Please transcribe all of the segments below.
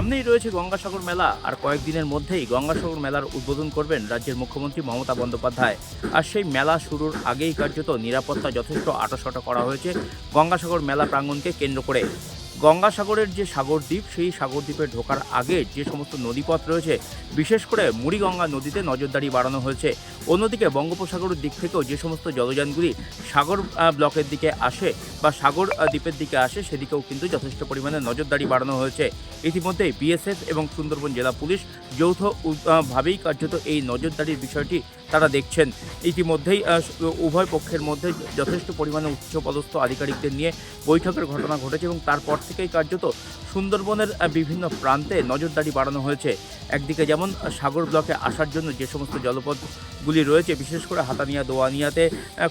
সামনেই রয়েছে গঙ্গাসাগর মেলা, আর কয়েকদিনের মধ্যেই গঙ্গাসাগর মেলার উদ্বোধন করবেন রাজ্যের মুখ্যমন্ত্রী মমতা বন্দ্যোপাধ্যায়। আর সেই মেলা শুরুর আগেই কার্যত নিরাপত্তা যথেষ্ট আটাশটা করা হয়েছে গঙ্গাসাগর মেলা প্রাঙ্গণকে কেন্দ্র করে। গঙ্গাসাগরের যে সাগর দ্বীপ, সেই সাগর দ্বীপে ঢোকার আগে যে সমস্ত নদীপথ রয়েছে, বিশেষ করে মুড়িগঙ্গা নদীতে নজরদারি বাড়ানো হয়েছে। অন্যদিকে বঙ্গোপসাগরের দিক থেকেও যে সমস্ত জলযানগুলি সাগর ব্লকের দিকে আসে বা সাগর দ্বীপের দিকে আসে, সেদিকেও কিন্তু যথেষ্ট পরিমাণে নজরদারি বাড়ানো হয়েছে। ইতিমধ্যেই বিএসএফ এবং সুন্দরবন জেলা পুলিশ যৌথ ভাবেই কার্যত এই নজরদারির বিষয়টি তারা দেখছেন। ইতিমধ্যেই উভয় পক্ষের মধ্যে যথেষ্ট পরিমাণে উচ্চপদস্থ আধিকারিকদের নিয়ে বৈঠকের ঘটনা ঘটেছে এবং তারপর থেকেই কার্যত সুন্দরবনের বিভিন্ন প্রান্তে নজরদারি বাড়ানো হয়েছে। একদিকে যেমন সাগর ব্লকে আসার জন্য যে সমস্ত জলপথগুলি রয়েছে, বিশেষ করে হাতানিয়া, দোয়ানিয়াতে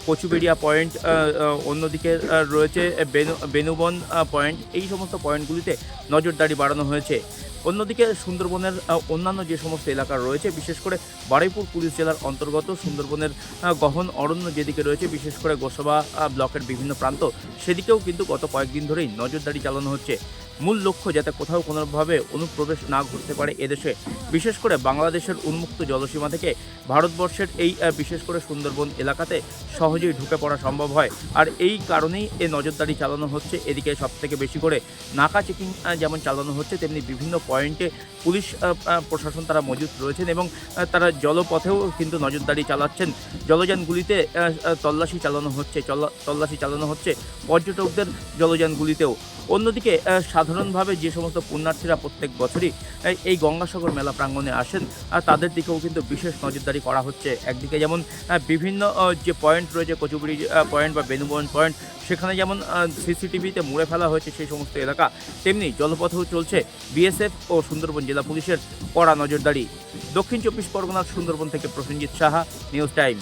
কচুবেড়িয়া পয়েন্ট অন্যদিকে রয়েছে বেনু, বেনুবন পয়েন্ট। এই সমস্ত পয়েন্টগুলিতে নজরদারি বাড়ানো হয়েছে। অন্যদিকে সুন্দরবনের অন্যান্য যে সমস্ত এলাকা রয়েছে, বিশেষ করে বারুইপুর পুলিশ জেলার অন্তর্গত সুন্দরবনের গহন অরণ্য যেদিকে রয়েছে, বিশেষ করে গোসবা ব্লকের বিভিন্ন প্রান্ত, সেদিকেও কিন্তু গত কয়েকদিন ধরেই নজরদারি চালানো হচ্ছে। মূল লক্ষ্য যাতে কোথাও কোনোভাবে অনুপ্রবেশ না ঘটতে পারে এদেশে। বিশেষ করে বাংলাদেশের উন্মুক্ত জলসীমা থেকে ভারতবর্ষের এই বিশেষ করে সুন্দরবন এলাকাতে সহজেই ঢুকে পড়া সম্ভব হয়। আর এই কারণেই এ নজরদারি চালানো হচ্ছে। এদিকে সবথেকে বেশি করে নাকা চেকিং যেমন চালানো হচ্ছে, তেমনি বিভিন্ন পয়েন্টে পুলিশ প্রশাসন তারা মজুত রয়েছেন এবং তারা জলপথেও কিন্তু নজরদারি চালাচ্ছেন। জলযানগুলিতে তল্লাশি চালানো হচ্ছে তল্লাশি চালানো হচ্ছে। পর্যটকদের জলযানগুলিতেও। অন্যদিকে সাধারণভাবে যে সমস্ত পুণ্যার্থীরা প্রত্যেক বছরই এই গঙ্গাসাগর মেলা প্রাঙ্গণে আসেন তাদের দিকেও কিন্তু বিশেষ নজরদারি করা হচ্ছে। একদিকে যেমন বিভিন্ন যে পয়েন্ট রয়েছে কচুগুড়ি পয়েন্ট বা বেনুবন পয়েন্ট, সেখানে যেমন সিসিটিভিতে মুড়ে ফেলা হয়েছে সেই সমস্ত এলাকা, তেমনি জলপথেও চলছে বিএসএফ ও সুন্দরবন জেলা পুলিশের কড়া নজরদারি। দক্ষিণ চব্বিশ পরগনার সুন্দরবন থেকে প্রসেনজিৎ সাহা, নিউজ টাইম।